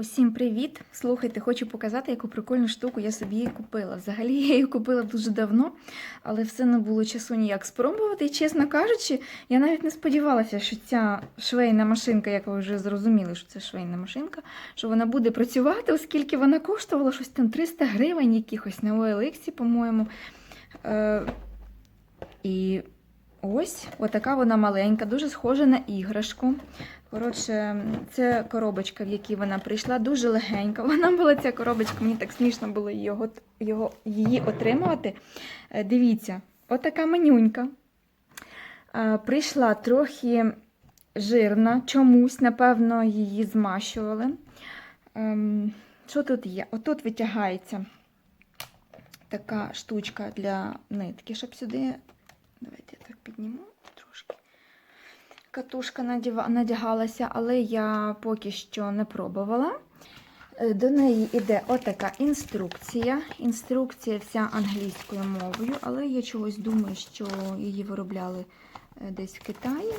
Усім привіт! Слухайте, хочу показати, яку прикольну штуку я собі купила. Взагалі я її купила дуже давно, але все не було часу ніяк спробувати. І, чесно кажучи, я навіть не сподівалася, що ця швейна машинка, як ви вже зрозуміли, що це швейна машинка, що вона буде працювати, оскільки вона коштувала щось там 300 гривень якихось на OLX, по-моєму. Е, і ось отака вона маленька, дуже схожа на іграшку. Коротше, це коробочка, в якій вона прийшла, дуже легенька. Вона була ця коробочка, мені так смішно було його, його, її отримувати. Е, Дивіться, отака манюнька. Е, Прийшла трохи жирна, чомусь, напевно, її змащували. Ем, Що тут є? Отут витягається така штучка для нитки, щоб сюди. Давайте я так підніму трошки. Катушка надягалася, але я поки що не пробувала. Е, До неї йде отака інструкція. Інструкція вся англійською мовою, але я чогось думаю, що її виробляли е, десь в Китаї.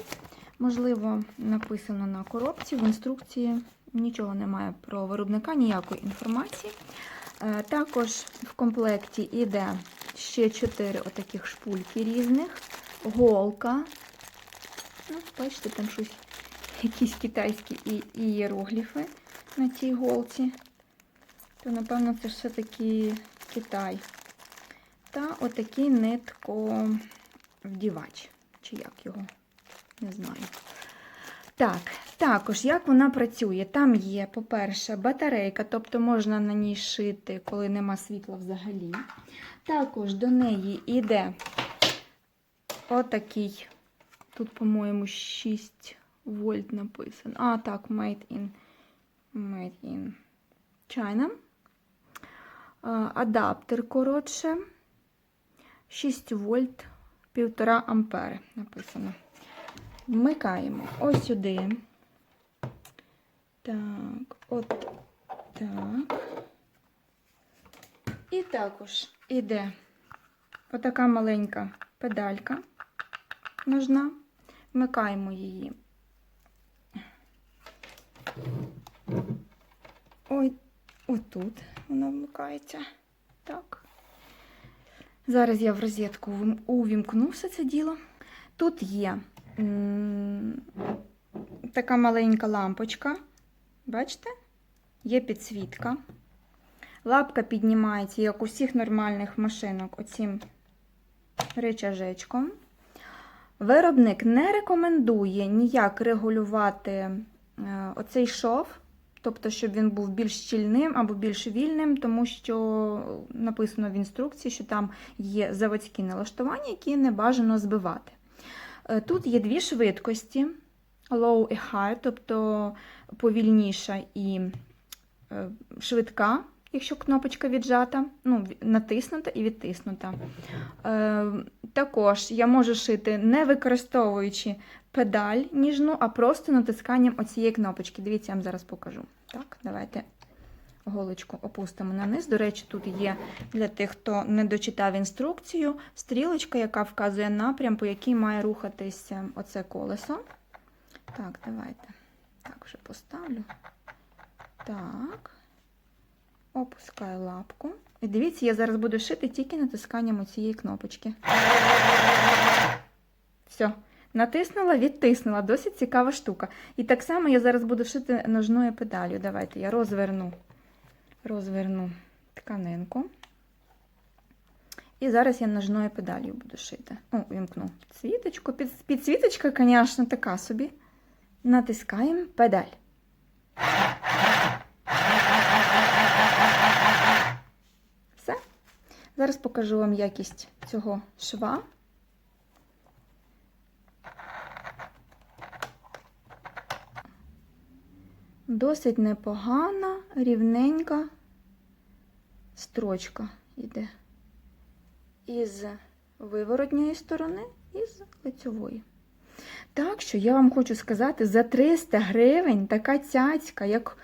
Можливо, написано на коробці. В інструкції нічого немає про виробника, ніякої інформації. Е, Також в комплекті йде ще 4 отаких шпульки різних, голка. Ну, бачите, там щось, якісь китайські ієрогліфи на цій голці. То, напевно, це все-таки Китай. Та отакий нитковдівач. Чи як його? Не знаю. Так, також як вона працює? Там є, по-перше, батарейка, тобто можна на ній шити, коли нема світла взагалі. Також до неї йде отакий, тут, по-моєму, 6 вольт написано. А, так, made in, made in China. Адаптер, коротше, 6 вольт, 1,5 ампери написано. Вмикаємо ось сюди. Так, от так. І також іде отака маленька педалька ножна. Вмикаємо її. Ой, отут вона вмикається. Так. Зараз я в розетку увімкну все це діло. Тут є така маленька лампочка. Бачите? Є підсвітка. Лапка піднімається, як у всіх нормальних машинок, оцим речажечком. Виробник не рекомендує ніяк регулювати е, оцей шов, тобто, щоб він був більш щільним або більш вільним, тому що написано в інструкції, що там є заводські налаштування, які не бажано збивати. Е, Тут є дві швидкості: low і high, тобто повільніша і е, швидка, якщо кнопочка віджата, ну, натиснута і відтиснута. Е, Також я можу шити не використовуючи педаль ніжну, а просто натисканням оцієї кнопочки. Дивіться, я вам зараз покажу. Так, давайте голочку опустимо на низ. До речі, тут є для тих, хто не дочитав інструкцію, стрілочка, яка вказує напрям, по якій має рухатись оце колесо. Так, давайте. Так, вже поставлю. Так. Опускаю лапку. І дивіться, я зараз буду шити тільки натисканням цієї кнопочки. Все. Натиснула, відтиснула. Досить цікава штука. І так само я зараз буду шити ножною педалю. Давайте я розверну, розверну тканинку. І зараз я ножною педалью буду шити. О, вімкну підсвіточку. Під, підсвіточка, звісно, така собі. Натискаємо педаль. Все. Зараз покажу вам якість цього шва. Досить непогана, рівненька строчка йде із виворотньої сторони і з лицьової. Так що я вам хочу сказати, за 300 гривень така цяцька, як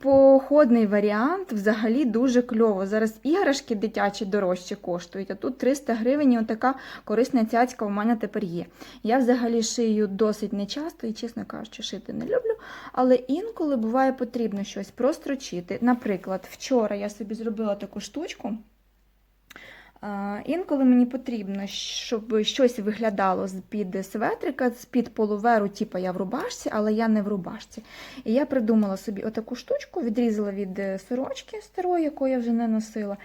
походний варіант взагалі дуже кльово. Зараз іграшки дитячі дорожче коштують, а тут 300 гривень і отака корисна цяцька у мене тепер є. Я взагалі шию досить нечасто і, чесно кажучи, шити не люблю. Але інколи буває потрібно щось прострочити. Наприклад, вчора я собі зробила таку штучку. Інколи мені потрібно, щоб щось виглядало з-під светрика, з-під полуверу, типу я в рубашці, але я не в рубашці. І я придумала собі отаку штучку, відрізала від е, сорочки старої, яку я вже не носила.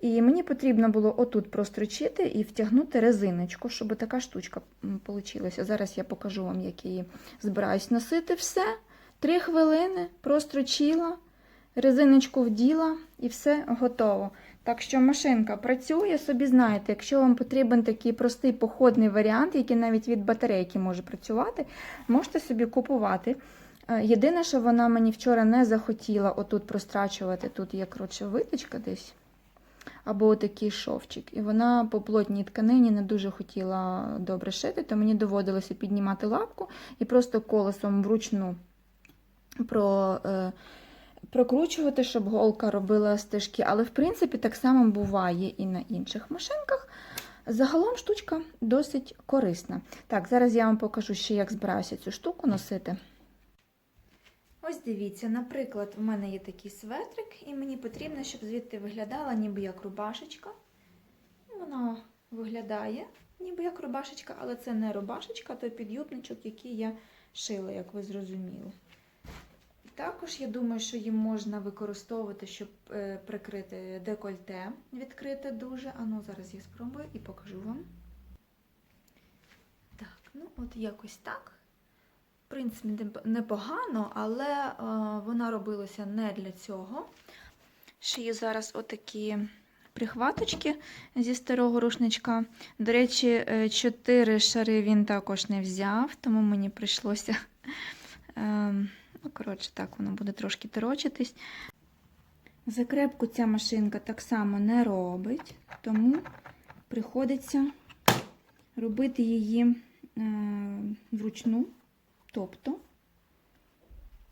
І мені потрібно було отут прострочити і втягнути резиночку, щоб така штучка вийшла. Зараз я покажу вам, як її збираюсь носити. Все. Три хвилини прострочила, резиночку вділа і все готово. Так що машинка працює, собі знаєте, якщо вам потрібен такий простий походний варіант, який навіть від батарейки може працювати, можете собі купувати. Е, Єдине, що вона мені вчора не захотіла отут прострачувати, тут є коротше виточка десь, або такий шовчик. І вона по плотній тканині не дуже хотіла добре шити, то мені доводилося піднімати лапку і просто колесом вручну про. Прокручувати, щоб голка робила стежки. Але, в принципі, так само буває і на інших машинках. Загалом штучка досить корисна. Так, зараз я вам покажу ще, як збираюся цю штуку носити. Ось дивіться, наприклад, у мене є такий светрик, і мені потрібно, щоб звідти виглядала ніби як рубашечка. Вона виглядає ніби як рубашечка, але це не рубашечка, то підюбничок, який я шила, як ви зрозуміли. Також я думаю, що їм можна використовувати, щоб е, прикрити декольте відкрите дуже. А ну зараз я спробую і покажу вам. Так, ну от якось так. В принципі, непогано, але е, вона робилася не для цього. Шию зараз отакі прихваточки зі старого рушничка. До речі, е, чотири шари він також не взяв, тому мені прийшлося. Ну, коротше, так, воно буде трошки торочитись. Закрепку ця машинка так само не робить, тому приходиться робити її е, вручну, тобто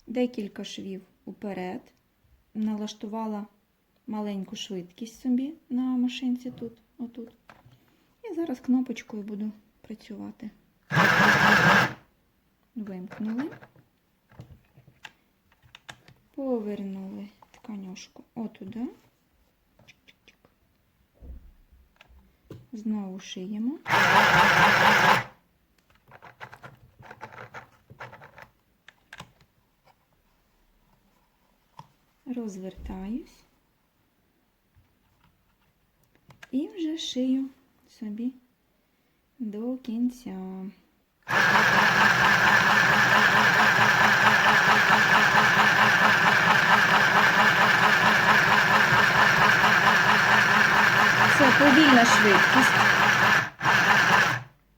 декілька швів уперед, налаштувала маленьку швидкість собі на машинці тут, отут. І зараз кнопочкою буду працювати. Вимкнули. Повернули тканюшку отуди. Знову шиємо. Розвертаюсь і вже шию собі до кінця. Це повільна швидкість.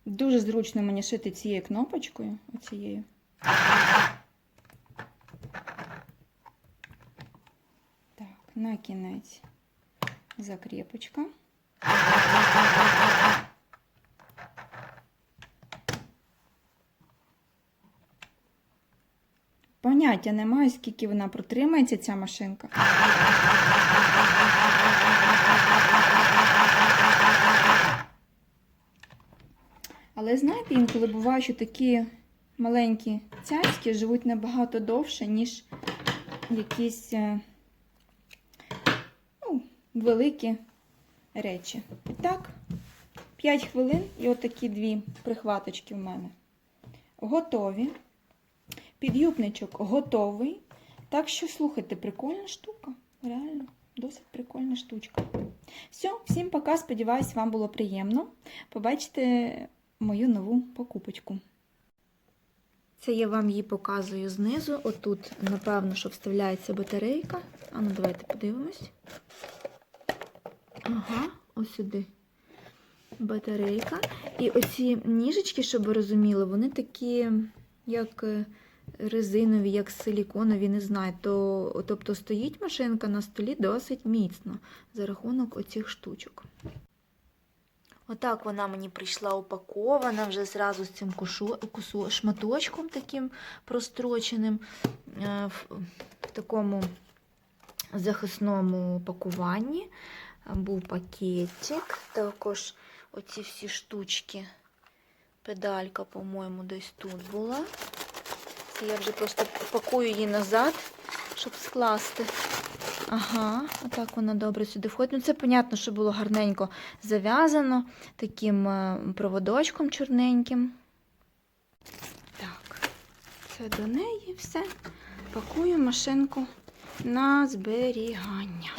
Дуже зручно мені шити цією кнопочкою. Оцією. Так, на кінець закріпочка. Поняття немає, скільки вона протримається, ця машинка. Але знаєте, інколи буває, що такі маленькі цяцьки живуть набагато довше, ніж якісь е, ну, великі речі. І так, 5 хвилин і отакі дві прихваточки в мене. Готові. Підюбничок готовий. Так що, слухайте, прикольна штука. Реально, досить прикольна штучка. Все, всім пока. Сподіваюсь, вам було приємно. Побачите мою нову покупочку. Це я вам її показую знизу. Отут, напевно, що вставляється батарейка. А ну, давайте подивимось. Ага, ось сюди. Батарейка. І оці ніжечки, щоб ви розуміли, вони такі, як е, резинові, як силіконові, не знаю. То, тобто стоїть машинка на столі досить міцно за рахунок оцих штучок. Отак вона мені прийшла упакована вже зразу з цим кушу, шматочком таким простроченим е, в, в такому захисному пакуванні. Був пакетик, також оці всі штучки. Педалька, по-моєму, десь тут була. Я вже просто пакую її назад, щоб скласти. Ага, отак вона добре сюди входить. Ну, це, понятно, що було гарненько зав'язано таким е, проводочком чорненьким. Так, це до неї все. Пакую машинку на зберігання.